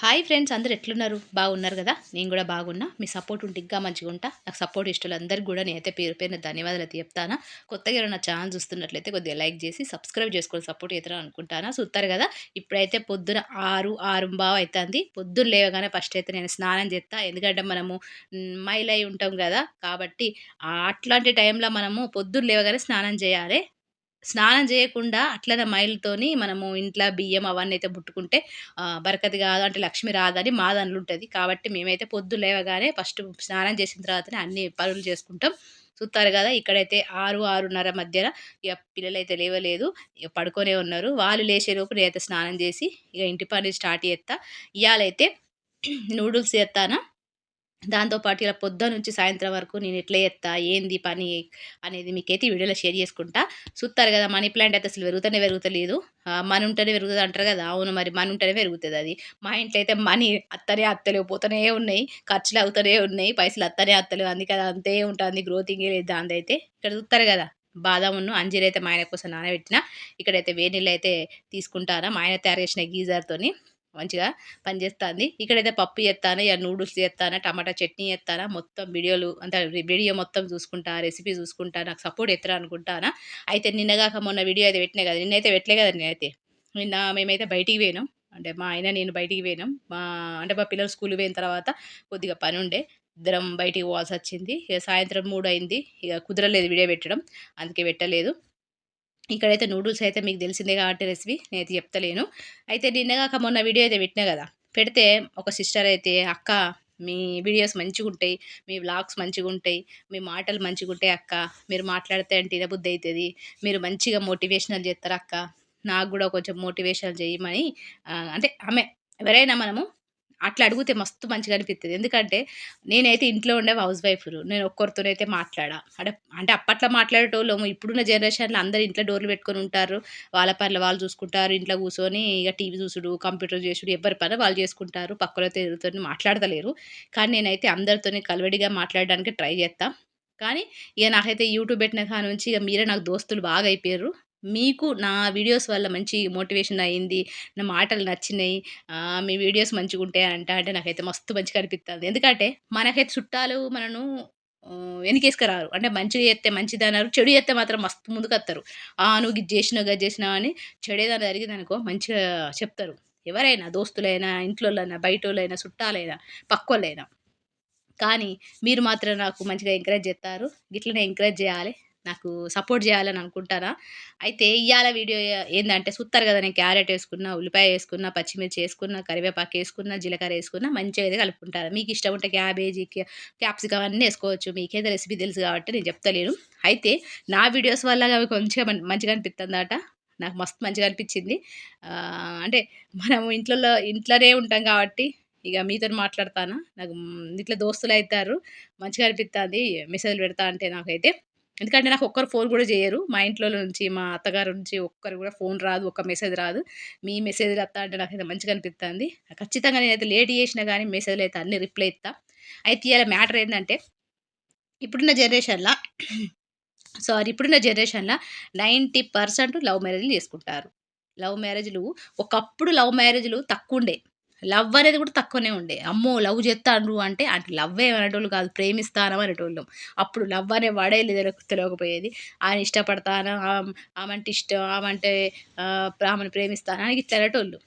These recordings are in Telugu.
హాయ్ ఫ్రెండ్స్ అందరు ఎట్లున్నారు? బాగున్నారు కదా? నేను కూడా బాగున్నా. మీ సపోర్ట్ ఉంటే ఇంకా మంచిగా ఉంటా. నాకు సపోర్ట్ ఇష్టలు అందరికీ కూడా నేనైతే పేరు పేరున ధన్యవాదాలు అయితే చెప్తానా. కొత్తగా నా ఛానల్ చూస్తున్నట్లయితే కొద్దిగా లైక్ చేసి సబ్స్క్రైబ్ చేసుకొని సపోర్ట్ అవుతారా అనుకుంటానా? చూస్తారు కదా? ఇప్పుడైతే పొద్దున ఆరు ఆరు బావ అవుతుంది పొద్దున్న లేవగానే ఫస్ట్ అయితే నేను స్నానం చేస్తా. ఎందుకంటే మనము మైల్ అయి ఉంటాం కదా. కాబట్టి అట్లాంటి టైంలో మనము పొద్దున్న లేవగానే స్నానం చేయాలి. స్నానం చేయకుండా అట్లనే మైల్తోని మనము ఇంట్లో బియ్యం అవన్నీ అయితే పుట్టుకుంటే బరకతి కాదు అంటే లక్ష్మి రాదని మా దానిలో ఉంటుంది కాబట్టి మేమైతే పొద్దు లేవగానే ఫస్ట్ స్నానం చేసిన తర్వాతనే అన్ని పనులు చేసుకుంటాం. చూస్తారు కదా ఇక్కడైతే ఆరు ఆరున్నర మధ్యన ఇక పిల్లలైతే లేవలేదు ఇక పడుకొనే ఉన్నారు. వాళ్ళు లేచేలోపు నేనైతే స్నానం చేసి ఇక ఇంటి పని స్టార్ట్ చేస్తా ఇవాళైతే నూడిల్స్ చేస్తానా దాంతోపాటు ఇలా పొద్దు నుంచి సాయంత్రం వరకు నేను ఎట్లా చేస్తా ఏంది పని అనేది మీకైతే ఈ వీడియోలో షేర్ చేసుకుంటా. చూస్తారు కదా మనీ ప్లాంట్ అయితే అసలు పెరుగుతూనే పెరుగుతలేదు. మనీ ఉంటేనే పెరుగుతుంది అంటారు కదా అవును మరి మనీ ఉంటేనే పెరుగుతుంది అది. మా ఇంట్లో అయితే మనీ అత్తనే అత్తలేవు పోతూనే ఉన్నాయి ఖర్చులు అవుతూనే ఉన్నాయి పైసలు అత్తనే అత్తలేవు అందుకే అది అంతే ఉంటుంది గ్రోతింగ్ లేదు దాని అయితే. ఇక్కడ చూస్తారు కదా బాదామును అంజీర్ అయితే మా ఆయన కోసం నానబెట్టిన ఇక్కడైతే వేడి నీళ్ళు అయితే తీసుకుంటారా మా ఆయన తయారు చేసిన గీజర్తోని మంచిగా పనిచేస్తుంది. ఇక్కడైతే పప్పు చేస్తాను ఇక నూడిల్స్ చేస్తాను టమాటా చట్నీ చేస్తాను మొత్తం వీడియోలు అంటే వీడియో మొత్తం చూసుకుంటా రెసిపీ చూసుకుంటా నాకు సపోర్ట్ ఎత్తరా అనుకుంటానా? అయితే నిన్నగాక మొన్న వీడియో అయితే పెట్టినా కదా నిన్నైతే పెట్టలే కదా నేనైతే. నిన్న మేమైతే బయటికి పోయినాం. అంటే మా ఆయన నేను బయటికి పోయినాం. మా అంటే మా పిల్లలు స్కూల్ పోయిన తర్వాత కొద్దిగా పని ఉండే. ఇద్దరం బయటికి పోవాల్సి వచ్చింది. ఇక సాయంత్రం మూడు అయింది. ఇక కుదరలేదు వీడియో పెట్టడం. అందుకే పెట్టలేదు. ఇక్కడైతే నూడిల్స్ అయితే మీకు తెలిసిందే కాబట్టి రెసిపీ నేనైతే చెప్తలేను. అయితే నిన్నగాక మొన్న వీడియో అయితే పెట్టినా కదా పెడితే ఒక సిస్టర్ అయితే అక్క మీ వీడియోస్ మంచిగా ఉంటాయి మీ వ్లాగ్స్ మంచిగా ఉంటాయి మీ మాటలు మంచిగా ఉంటాయి అక్క మీరు మాట్లాడితే అంటే ఇనబుద్ధి అవుతుంది మీరు మంచిగా మోటివేషనల్ చేస్తారు అక్క నాకు కూడా కొంచెం మోటివేషన్ చేయమని అంటే ఆమె ఎవరైనా మనము అట్లా అడిగితే మస్తు మంచిగా అనిపిస్తుంది ఎందుకంటే నేనైతే ఇంట్లో ఉండే హౌస్ వైఫ్ నేను ఒక్కరితోనైతే మాట్లాడా. అంటే అంటే అప్పట్లో మాట్లాడేటోళ్ళము. ఇప్పుడున్న జనరేషన్లో అందరు ఇంట్లో డోర్లు పెట్టుకొని ఉంటారు. వాళ్ళ పనులు వాళ్ళు చూసుకుంటారు. ఇంట్లో కూర్చొని ఇక టీవీ చూసుడు కంప్యూటర్ చేసుడు ఎవరి పని వాళ్ళు చేసుకుంటారు. పక్కలతో ఎదురుతో మాట్లాడతలేరు. కానీ నేనైతే అందరితోని కలవడిగా మాట్లాడడానికి ట్రై చేస్తాను కానీ ఇక నాకైతే యూట్యూబ్ పెట్టిన కాడ నుంచి ఇక మీరే నాకు దోస్తులు బాగా అయిపోయారు. మీకు నా వీడియోస్ వల్ల మంచి మోటివేషన్ అయింది నా మాటలు నచ్చినాయి మీ వీడియోస్ మంచిగా ఉంటాయి అంట అంటే నాకైతే మస్తు మంచిగా అనిపిస్తుంది ఎందుకంటే మనకైతే చుట్టాలు మనను వెనకేసుకురారు. అంటే మంచిగా చేస్తే మంచిది అన్నారు చెడు చేస్తే మాత్రం మస్తు ముందుకు వస్తారు నువ్వు ఇది చేసినావు గది చేసినావు అని చెడేదాన్ని జరిగింది అనుకో మంచిగా చెప్తారు. ఎవరైనా దోస్తులైనా ఇంట్లోళ్ళైనా బయట వాళ్ళైనా చుట్టాలైనా పక్కోళ్ళైనా. కానీ మీరు మాత్రం నాకు మంచిగా ఎంకరేజ్ చేస్తారు గిట్లనే ఎంకరేజ్ చేయాలి. నాకు సపోర్ట్ చేయాలని అనుకుంటారా అయితే ఇవాళ వీడియో ఏంటంటే చూస్తారు కదా నేను క్యారెట్ వేసుకున్నా ఉల్లిపాయ వేసుకున్నా పచ్చిమిర్చి వేసుకున్నా కరివేపాకు వేసుకున్నా జీలకర్ర వేసుకున్నా మంచిగా అయితే కలుపుకుంటారు మీకు ఇష్టం ఉంటే క్యాబేజీ క్యాప్సికమ్ అన్నీ వేసుకోవచ్చు. మీకైతే రెసిపీ తెలుసు కాబట్టి నేను చెప్తలేను. అయితే నా వీడియోస్ వల్ల అవి కొంచెం మంచిగా అనిపిస్తుందట నాకు మస్తు మంచిగా అనిపించింది. అంటే మనం ఇంట్లో ఇంట్లోనే ఉంటాం కాబట్టి ఇక మీతో మాట్లాడతానా? నాకు ఇట్లా దోస్తులు అవుతారు మంచిగా అనిపిస్తుంది మెసేజ్లు పెడతా అంటే నాకైతే. ఎందుకంటే నాకు ఒక్కరు ఫోన్ కూడా చేయరు. మా ఇంట్లో నుంచి మా అత్తగారు నుంచి ఒక్కరు కూడా ఫోన్ రాదు ఒక్క మెసేజ్ రాదు. మీ మెసేజ్ వస్తా అంటే నాకైతే మంచిగా అనిపిస్తుంది ఖచ్చితంగా నేనైతే లేట్ చేసినా కానీ మెసేజ్లు అయితే అన్ని రిప్లై ఇస్తా అయితే ఇలా మ్యాటర్ ఏంటంటే ఇప్పుడున్న జనరేషన్లో సారీ ఇప్పుడున్న జనరేషన్లో నైంటీ పర్సెంట్ లవ్ మ్యారేజ్లు చేసుకుంటారు. లవ్ మ్యారేజ్లు ఒకప్పుడు లవ్ మ్యారేజ్లు తక్కువ ఉండే లవ్ అనేది కూడా తక్కువనే ఉండే. అమ్మో లవ్ చేస్తాను అంటే అంటే లవ్ అనేటోళ్ళు కాదు ప్రేమిస్తాను అనేటోళ్ళం. అప్పుడు లవ్ అనే వాడే తెలియకపోయేది. ఆయన ఇష్టపడతాను? ఆమంటే ఇష్టం ఆమంటే ఆమెను ప్రేమిస్తాను? అని ఇట్లా అనేటోళ్ళు.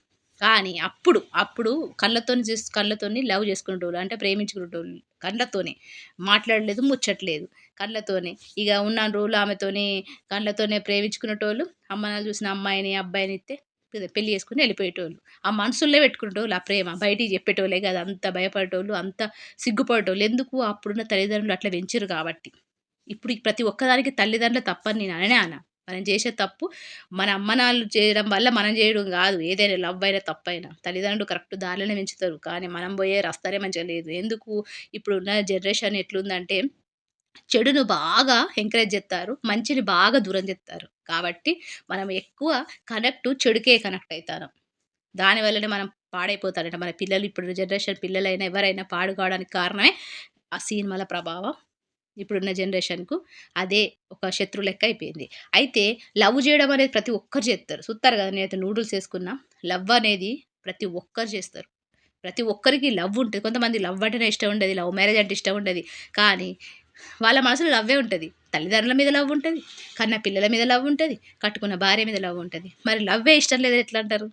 కానీ అప్పుడు అప్పుడు కళ్ళతో చేసు కళ్ళతోని లవ్ చేసుకునేటోళ్ళు అంటే ప్రేమించుకునేటోళ్ళు కళ్ళతోనే. మాట్లాడలేదు ముచ్చట్లేదు కళ్ళతోనే. ఇక ఉన్న రోజులు ఆమెతోని కళ్ళతోనే ప్రేమించుకునేటోళ్ళు. అమ్మ చూసిన అమ్మాయిని అబ్బాయిని ఇస్తే పెళ్ళి చేసుకుని వెళ్ళిపోయేటోళ్ళు. ఆ మనసుల్లో పెట్టుకునేటోళ్ళు ఆ ప్రేమ. బయటికి చెప్పేటోళ్ళే కదా అంత భయపడేటోళ్ళు అంత సిగ్గుపడేటోళ్ళు. ఎందుకు అప్పుడున్న తల్లిదండ్రులు అట్లా పెంచారు కాబట్టి? ఇప్పుడు ప్రతి ఒక్కదానికి తల్లిదండ్రులు తప్పని నేను అనే. అన్న మనం చేసే తప్పు మన అమ్మనాలు చేయడం వల్ల మనం చేయడం కాదు. ఏదైనా లవ్ అయినా తప్పైనా తల్లిదండ్రులు కరెక్ట్ దారిలోనే పెంచుతారు. కానీ మనం పోయే రస్తానే మంచిగా లేదు. ఎందుకు ఇప్పుడున్న జనరేషన్ ఎట్లుందంటే చెడును బాగా ఎంకరేజ్ చేస్తారు మంచిని బాగా దూరం చేస్తారు కాబట్టి మనం ఎక్కువ కనెక్ట్ చెడుకే కనెక్ట్ అవుతాం దానివల్లనే మనం పాడైపోతారంట. మన పిల్లలు ఇప్పుడు జనరేషన్ పిల్లలైనా ఎవరైనా పాడుకోవడానికి కారణమే ఆ సినిమాల ప్రభావం. ఇప్పుడున్న జనరేషన్కు అదే ఒక శత్రు లెక్క అయిపోయింది. అయితే లవ్ చేయడం అనేది ప్రతి ఒక్కరు చేస్తారు. చూస్తారు కదా నేనైతే నూడిల్స్ వేసుకున్నా. లవ్ అనేది ప్రతి ఒక్కరు చేస్తారు. ప్రతి ఒక్కరికి లవ్ ఉంటుంది. కొంతమంది లవ్ అంటేనే ఇష్టం ఉండదు. లవ్ మ్యారేజ్ అంటే ఇష్టం ఉండదు. కానీ వాళ్ళ మనసులో లవ్వే ఉంటుంది. తల్లిదండ్రుల మీద లవ్ ఉంటుంది కన్న పిల్లల మీద లవ్ ఉంటుంది కట్టుకున్న భార్య మీద లవ్ ఉంటుంది. మరి లవ్వే ఇష్టం లేదు ఎట్లా అంటారు?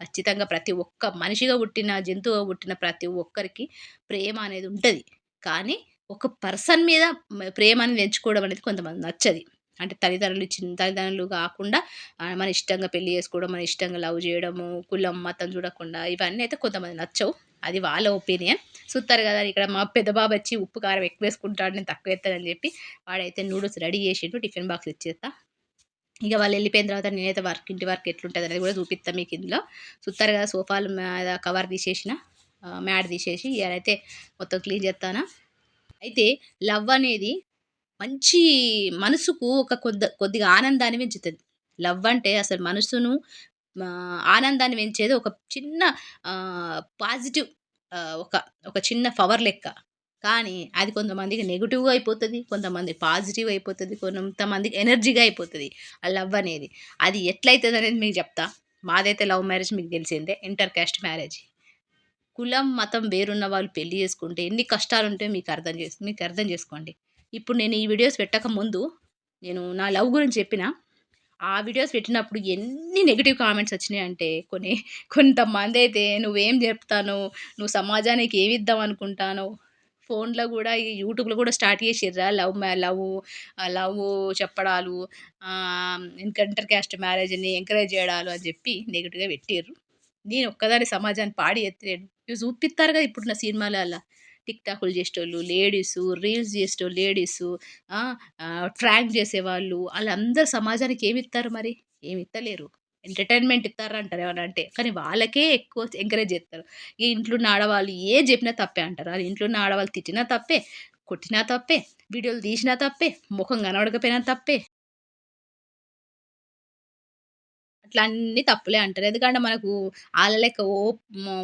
ఖచ్చితంగా ప్రతి ఒక్క మనిషిగా పుట్టిన జంతువుగా పుట్టిన ప్రతి ఒక్కరికి ప్రేమ అనేది ఉంటుంది. కానీ ఒక పర్సన్ మీద ప్రేమ అనేది ఎంచుకోవడం అనేది కొంతమంది నచ్చది. అంటే తల్లిదండ్రులు చిన్న తల్లిదండ్రులు కాకుండా మన ఇష్టంగా పెళ్ళి చేసుకోవడం మన ఇష్టంగా లవ్ చేయడము కులం మతం చూడకుండా ఇవన్నీ అయితే కొంతమంది నచ్చవు. అది వాళ్ళ ఒపీనియన్. చూస్తారు కదా ఇక్కడ మా పెద్ద బాబు వచ్చి ఉప్పు కారం ఎక్కువ వేసుకుంటాడు నేను తక్కువ వేస్తానని చెప్పి వాడైతే నూడిల్స్ రెడీ చేసిండు టిఫిన్ బాక్స్ ఇచ్చేస్తా. ఇక వాళ్ళు వెళ్ళిపోయిన తర్వాత నేనైతే వర్క్ ఇంటి వర్క్ ఎట్లుంటుంది అనేది కూడా చూపిస్తాను మీకు ఇందులో. చూస్తారు కదా సోఫాలు మీద కవర్ తీసేసిన మ్యాట్ తీసేసి ఇవైతే మొత్తం క్లీన్ చేస్తానా. అయితే లవ్ అనేది మంచి మనసుకు ఒక కొద్ది కొద్దిగా ఆనందాన్ని పెంచుతుంది. లవ్ అంటే అసలు మనసును ఆనందాన్ని పెంచేది ఒక చిన్న పాజిటివ్ ఒక ఒక చిన్న పవర్ లెక్క. కానీ అది కొంతమందికి నెగిటివ్గా అయిపోతుంది కొంతమంది పాజిటివ్ అయిపోతుంది కొంతమందికి ఎనర్జీగా అయిపోతుంది ఆ లవ్ అనేది. అది ఎట్లయితుంది అనేది మీకు చెప్తా. మాదైతే లవ్ మ్యారేజ్ మీకు తెలిసిందే ఇంటర్ క్యాస్ట్ మ్యారేజ్. కులం మతం వేరున్న వాళ్ళు పెళ్ళి చేసుకుంటే ఎన్ని కష్టాలు ఉంటాయో మీకు అర్థం చేసు మీకు అర్థం చేసుకోండి. ఇప్పుడు నేను ఈ వీడియోస్ పెట్టక ముందు నేను నా లవ్ గురించి చెప్పిన. ఆ వీడియోస్ పెట్టినప్పుడు ఎన్ని నెగిటివ్ కామెంట్స్ వచ్చినాయి అంటే కొన్ని కొంతమంది అయితే నువ్వేం చెప్తాను నువ్వు సమాజానికి ఏమి ఇద్దాం అనుకుంటాను ఫోన్లో కూడా ఈ యూట్యూబ్లో కూడా స్టార్ట్ చేసిర్రా. లవ్ మ్యా లవ్ లవ్ చెప్పడాలు ఇంటర్ క్యాస్ట్ మ్యారేజ్ని ఎంకరేజ్ చేయడాలు అని చెప్పి నెగిటివ్గా పెట్టిర్రు. నేను ఒక్కదాని సమాజాన్ని పాడి ఎత్తలేను ఇవి చూపిస్తారు కదా ఇప్పుడున్న సినిమాలల్లో. టిక్ టాకులు చేసేటోళ్ళు లేడీసు రీల్స్ చేసేటోళ్ళు లేడీసు ట్రాక్ చేసేవాళ్ళు వాళ్ళందరూ సమాజానికి ఏమి ఇస్తారు మరి? ఏమి ఇస్తలేరు ఎంటర్టైన్మెంట్ ఇస్తారు అంటారు ఏమన్నా అంటే. కానీ వాళ్ళకే ఎక్కువ ఎంకరేజ్ చేస్తారు. ఈ ఇంట్లో ఉన్న ఆడవాళ్ళు ఏ చెప్పినా తప్పే అంటారు. అది ఇంట్లో ఉన్న ఆడవాళ్ళు తిట్టినా తప్పే కొట్టినా తప్పే వీడియోలు తీసినా తప్పే ముఖం కనబడకపోయినా తప్పే. అట్లా అన్ని తప్పులే అంటారు. ఎందుకంటే మనకు వాళ్ళ లెక్క ఓ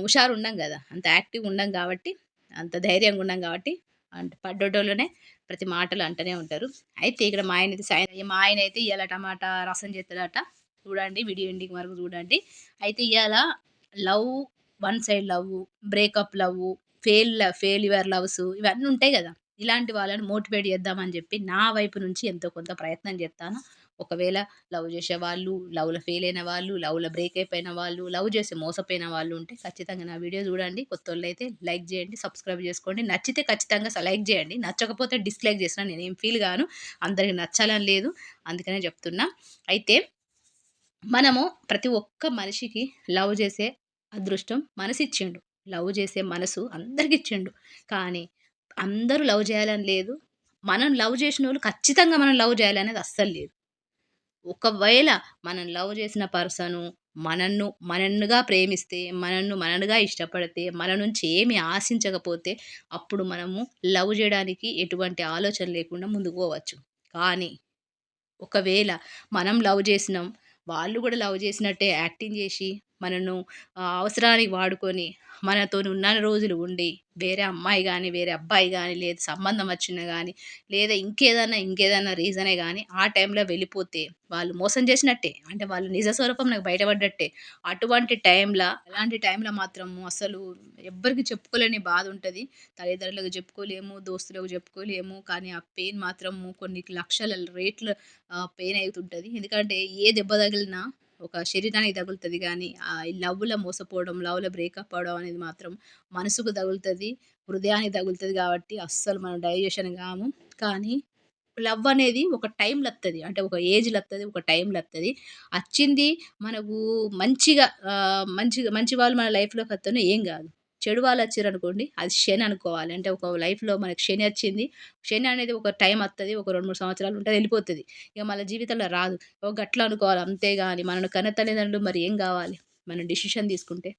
హుషారు ఉండం కదా. అంత యాక్టివ్ ఉండం కాబట్టి అంత ధైర్యంగా ఉన్నాం కాబట్టి అంటే పడ్డోటోళ్ళనే ప్రతి మాటలు అంటూనే ఉంటారు. అయితే ఇక్కడ మా ఆయన అయితే సాయం మా ఆయన అయితే ఇవాళ టమాటా రసం చేస్తాడట. చూడండి వీడియో ఎండింగ్ వరకు చూడండి. అయితే ఇవాళ love one side love breakup love fail failure loves ఇవన్నీ ఉంటాయి కదా. ఇలాంటి వాళ్ళని మోటివేట్ చేద్దామని చెప్పి నా వైపు నుంచి ఎంతో కొంత ప్రయత్నం చేస్తాను. ఒకవేళ లవ్ చేసే వాళ్ళు లవ్లో ఫెయిల్ అయిన వాళ్ళు లవ్లో బ్రేక్ అయిపోయిన వాళ్ళు లవ్ చేసి మోసపోయిన వాళ్ళు ఉంటే ఖచ్చితంగా నా వీడియో చూడండి. కొత్త వాళ్ళు అయితే లైక్ చేయండి సబ్స్క్రైబ్ చేసుకోండి. నచ్చితే ఖచ్చితంగా లైక్ చేయండి. నచ్చకపోతే డిస్లైక్ చేసిన నేనేం ఫీల్ గాను అందరికి నచ్చాలని లేదు. అందుకనే చెప్తున్నా. అయితే మనము ప్రతి ఒక్క మనిషికి లవ్ చేసే అదృష్టం మనసు ఇచ్చిండు లవ్ చేసే మనసు అందరికి ఇచ్చిండు కానీ అందరూ లవ్ చేయాలని లేదు. మనం లవ్ చేసిన వాళ్ళు ఖచ్చితంగా మనం లవ్ చేయాలనేది అస్సలు లేదు. ఒకవేళ మనం లవ్ చేసిన పర్సను మనన్ను మనన్నుగా ప్రేమిస్తే మనల్ని మననుగా ఇష్టపడితే మన నుంచి ఏమి ఆశించకపోతే అప్పుడు మనము లవ్ చేయడానికి ఎటువంటి ఆలోచన లేకుండా ముందుకు పోవచ్చు. కానీ ఒకవేళ మనం లవ్ చేసినాం వాళ్ళు కూడా లవ్ చేసినట్టే యాక్టింగ్ చేసి మనను అవసరానికి వాడుకొని మనతో ఉన్న రోజులు ఉండి వేరే అమ్మాయి కానీ వేరే అబ్బాయి కానీ లేదా సంబంధం వచ్చినా కానీ లేదా ఇంకేదైనా ఇంకేదైనా రీజనే కానీ ఆ టైంలో వెళ్ళిపోతే వాళ్ళు మోసం చేసినట్టే. అంటే వాళ్ళు నిజ స్వరూపం నాకు బయటపడ్డట్టే. అటువంటి టైంలో అలాంటి టైంలో మాత్రము అసలు ఎవ్వరికి చెప్పుకోలేని బాధ ఉంటుంది. తల్లిదండ్రులకు చెప్పుకోలేము దోస్తులకు చెప్పుకోలేము కానీ ఆ పెయిన్ మాత్రము కొన్ని లక్షల రేట్లు పెయిన్ అవుతుంటుంది. ఎందుకంటే ఏ దెబ్బ తగిలినా ఒక శరీరానికి తగులుతుంది కానీ ఆ లవ్లో మోసపోవడం లవ్లో బ్రేకప్ అవడం అనేది మాత్రం మనసుకు తగులుతుంది హృదయానికి తగులుతుంది కాబట్టి అస్సలు మనం డైజెషన్ కాము. కానీ లవ్ అనేది ఒక టైంలో వస్తుంది అంటే ఒక ఏజ్లో వస్తుంది ఒక టైంలో వస్తుంది వచ్చింది మనకు మంచిగా మంచిగా మంచి వాళ్ళు మన లైఫ్లోకి వస్తేనే ఏం కాదు. చెడు వాళ్ళు వచ్చారు అనుకోండి అది శని అనుకోవాలి. అంటే ఒక లైఫ్లో మనకి శని వచ్చింది శని అనేది ఒక టైం వస్తుంది ఒక రెండు మూడు సంవత్సరాలు ఉంటుంది వెళ్ళిపోతుంది. ఇక మన జీవితంలో రాదు. ఒక గట్ల అనుకోవాలి అంతేగాని మన కన్న తల్లిదండ్రులు మరి ఏం కావాలి? మనం డిసిషన్ తీసుకుంటే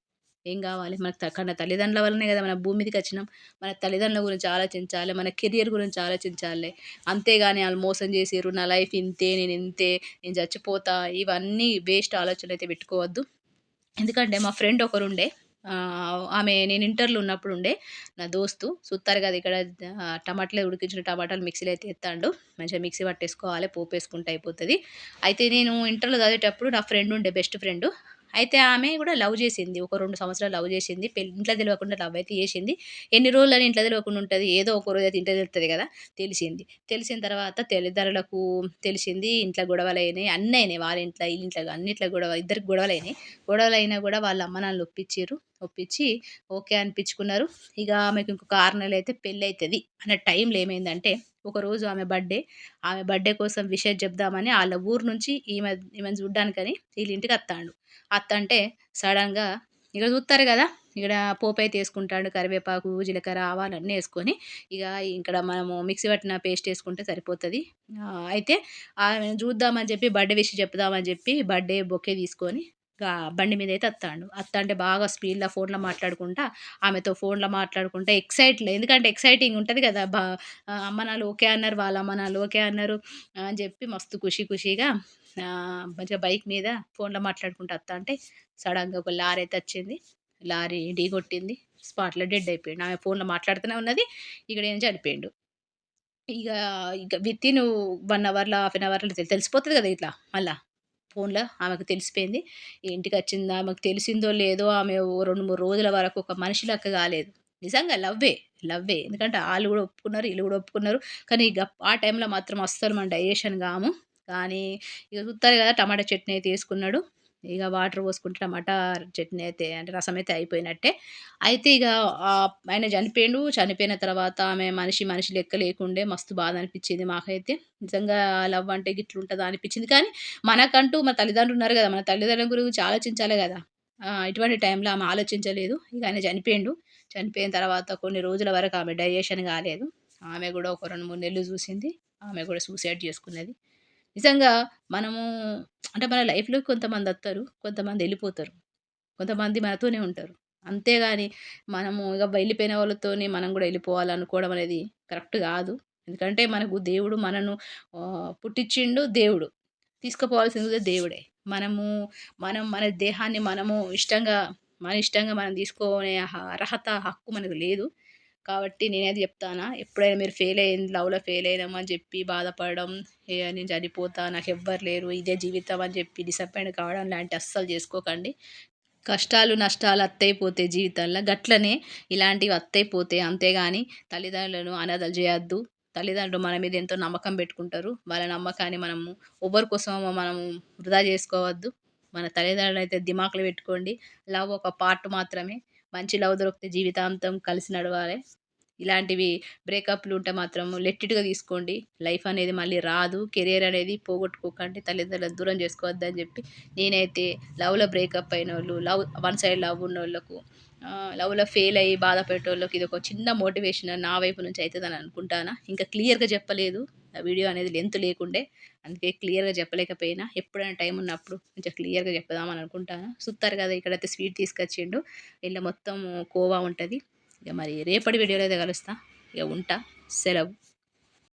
ఏం కావాలి? మన కన్న తల్లిదండ్రుల వల్లనే కదా మన భూమి మీదకి వచ్చినాం. మన తల్లిదండ్రుల గురించి ఆలోచించాలి మన కెరియర్ గురించి ఆలోచించాలి. అంతేగాని వాళ్ళు మోసం చేసారు నా లైఫ్ ఇంతే నేను ఇంతే నేను చచ్చిపోతా ఇవన్నీ వేస్ట్ ఆలోచనలు అయితే పెట్టుకోవద్దు. ఎందుకంటే మా ఫ్రెండ్ ఒకరుండే ఆమె నేను ఇంటర్లో ఉన్నప్పుడు ఉండే నా దోస్తు చూస్తారు కదా ఇక్కడ టమాటాలు ఉడికించిన టమాటాలు మిక్సీలో అయితే ఎత్తాడు. మంచిగా మిక్సీ పట్టేసుకోవాలి పోపేసుకుంటే అయిపోతుంది. అయితే నేను ఇంటర్లో చదివేటప్పుడు నా ఫ్రెండ్ ఉండే బెస్ట్ ఫ్రెండ్. అయితే ఆమె కూడా లవ్ చేసింది. ఒక రెండు సంవత్సరాలు లవ్ చేసింది. పెళ్ళి ఇంట్లో తెలియకుండా లవ్ అయితే చేసింది. ఎన్ని రోజులని ఇంట్లో తెలియకుండా ఉంటుంది? ఏదో ఒక రోజు అయితే ఇంట్లో తెలుస్తుంది కదా? తెలిసింది. తెలిసిన తర్వాత తల్లిదండ్రులకు తెలిసింది ఇంట్లో గొడవలు అయినాయి. అన్నీ అయినాయి. వాళ్ళ ఇంట్లో వీళ్ళ ఇంట్లో అన్నిట్లో గొడవ ఇద్దరికి గొడవలు అయినాయి. గొడవలు అయినా కూడా వాళ్ళ అమ్మ నాన్నలు ఒప్పించారు ఒప్పించి ఓకే అనిపించుకున్నారు. ఇక ఆమెకు ఇంకొక ఆరు నెలలు అయితే పెళ్ళి అవుతుంది. అనే టైంలో ఏమైందంటే ఒకరోజు ఆమె బర్త్డే. ఆమె బర్త్డే కోసం విషయం చెప్దామని వాళ్ళ ఊరు నుంచి ఈమె ఈమెను చూడ్డానికని వీళ్ళ ఇంటికి వస్తాడు అత్త అంటే సడన్గా ఇక చూస్తారు కదా ఇక్కడ పోపు అయితే వేసుకుంటాడు కరివేపాకు జీలకర్ర ఆవాలు అన్నీ వేసుకొని ఇక ఇక్కడ మనము మిక్సీ పట్టిన పేస్ట్ వేసుకుంటే సరిపోతుంది. అయితే ఆమె చూద్దామని చెప్పి బర్త్డే విష్ చెప్దామని చెప్పి బర్త్డే బొకే తీసుకొని బండి మీద అయితే వస్తాడు అత్త అంటే బాగా స్పీడ్లో ఫోన్లో మాట్లాడుకుంటా ఆమెతో ఫోన్లో మాట్లాడుకుంటా. ఎక్సైట్లో ఎందుకంటే ఎక్సైటింగ్ ఉంటుంది కదా బా అమ్మ నాన్న ఓకే అన్నారు వాళ్ళ అమ్మ నాన్న ఓకే అన్నారు అని చెప్పి మస్తు ఖుషి ఖుషిగా మంచిగా బైక్ మీద ఫోన్లో మాట్లాడుకుంటూ అత్త అంటే సడన్గా ఒక లారీ అయితే వచ్చింది. లారీ ఢీ కొట్టింది స్పాట్లో డెడ్ అయిపోయిండు. ఆమె ఫోన్లో మాట్లాడుతూనే ఉన్నది ఇక్కడ ఏం చనిపోయిండు. ఇక ఇక విత్ ఇన్ వన్ అవర్లో హాఫ్ అన్ అవర్లో తెలిసిపోతుంది కదా ఇట్లా మళ్ళీ. ఫోన్లో ఆమెకు తెలిసిపోయింది. ఇంటికి వచ్చింది ఆమెకు తెలిసిందో లేదో ఆమె రెండు మూడు రోజుల వరకు ఒక మనిషి లెక్క కాలేదు. నిజంగా లవ్వే లవ్వే. ఎందుకంటే వాళ్ళు కూడా ఒప్పుకున్నారు వీళ్ళు కూడా ఒప్పుకున్నారు. కానీ ఇక ఆ టైంలో మాత్రం అస్సలు మన డైజెషన్ కాము. కానీ ఇక చూస్తారు కదా టమాటా చట్నీ అయితే వేసుకున్నాడు ఇక వాటర్ పోసుకుంటే టమాటా చట్నీ అయితే అంటే రసం అయితే అయిపోయినట్టే. అయితే ఇక ఆయన చనిపోయిండు. చనిపోయిన తర్వాత ఆమె మనిషి మనిషి లెక్క లేకుండే మస్తు బాధ అనిపించింది మాకైతే. నిజంగా లవ్ అంటే గిట్ల ఉంటుందా అనిపించింది. కానీ మనకంటూ మన తల్లిదండ్రులు ఉన్నారు కదా మన తల్లిదండ్రుల గురించి ఆలోచించాలి కదా. ఇటువంటి టైంలో ఆమె ఆలోచించలేదు. ఇక ఆయన చనిపోయిండు. చనిపోయిన తర్వాత కొన్ని రోజుల వరకు ఆమె డైజెషన్ కాలేదు. ఆమె కూడా ఒక రెండు మూడు నెలలు చూసింది. ఆమె కూడా సూసైడ్ చేసుకున్నది. నిజంగా మనము అంటే మన లైఫ్‌లో కొంతమంది వస్తారు కొంతమంది వెళ్ళిపోతారు కొంతమంది మనతోనే ఉంటారు. అంతేగాని మనము ఇక వెళ్ళిపోయిన వాళ్ళతోనే మనం కూడా వెళ్ళిపోవాలనుకోవడం అనేది కరెక్ట్ కాదు. ఎందుకంటే మనకు దేవుడు మనను పుట్టించిండు దేవుడు. తీసుకుపోవాల్సింది కూడా దేవుడే. మనము మనం మన దేహాన్ని మనము ఇష్టంగా మన ఇష్టంగా మనం తీసుకునే అర్హత, హక్కు మనకు లేదు. కాబట్టి నేనైతే చెప్తానా ఎప్పుడైనా మీరు ఫెయిల్ అయింది లవ్లో ఫెయిల్ అయినామని చెప్పి బాధపడడం ఏ నేను చనిపోతా నాకు ఎవ్వరు లేరు ఇదే జీవితం అని చెప్పి డిసప్పాయింట్ కావడం లాంటి అస్సలు చేసుకోకండి. కష్టాలు నష్టాలు అత్తైపోతే జీవితంలో గట్లనే ఇలాంటివి అత్తైపోతే అంతేగాని తల్లిదండ్రులను అనాథలు చేయొద్దు. తల్లిదండ్రులు మన మీద ఎంతో నమ్మకం పెట్టుకుంటారు. వాళ్ళ నమ్మకాన్ని మనము ఎవరి కోసమో మనము వృధా చేసుకోవద్దు. మన తల్లిదండ్రులు అయితే దిమాకులు పెట్టుకోండి. లవ్ ఒక పార్ట్ మాత్రమే. మంచి లవ్ దొరికితే జీవితాంతం కలిసి నడవాలి. ఇలాంటివి బ్రేకప్లు ఉంటే మాత్రం లెట్టిట్గా తీసుకోండి. లైఫ్ అనేది మళ్ళీ రాదు. కెరియర్ అనేది పోగొట్టుకోకండి. తల్లిదండ్రులను దూరం చేసుకోవద్దని చెప్పి నేనైతే లవ్లో బ్రేకప్ అయిన వాళ్ళు లవ్ వన్ సైడ్ లవ్ ఉన్న వాళ్ళకు లవ్లో ఫెయిల్ అయ్యి బాధపడేటోళ్ళకి ఇది ఒక చిన్న మోటివేషన్ నా వైపు నుంచి అవుతుందని అనుకుంటాను? ఇంకా క్లియర్గా చెప్పలేదు. వీడియో అనేది లెంత్ లేకుండే అందుకే క్లియర్గా చెప్పలేకపోయినా ఎప్పుడైనా టైం ఉన్నప్పుడు కొంచెం క్లియర్గా చెప్దామని అనుకుంటాను. చూస్తారు కదా ఇక్కడైతే స్వీట్ తీసుకొచ్చిండు ఇలా మొత్తం కోవా ఉంటుంది. ఇక మరి రేపటి వీడియోలో అయితే కలుస్తా. ఇక ఉంటా. సెలవు.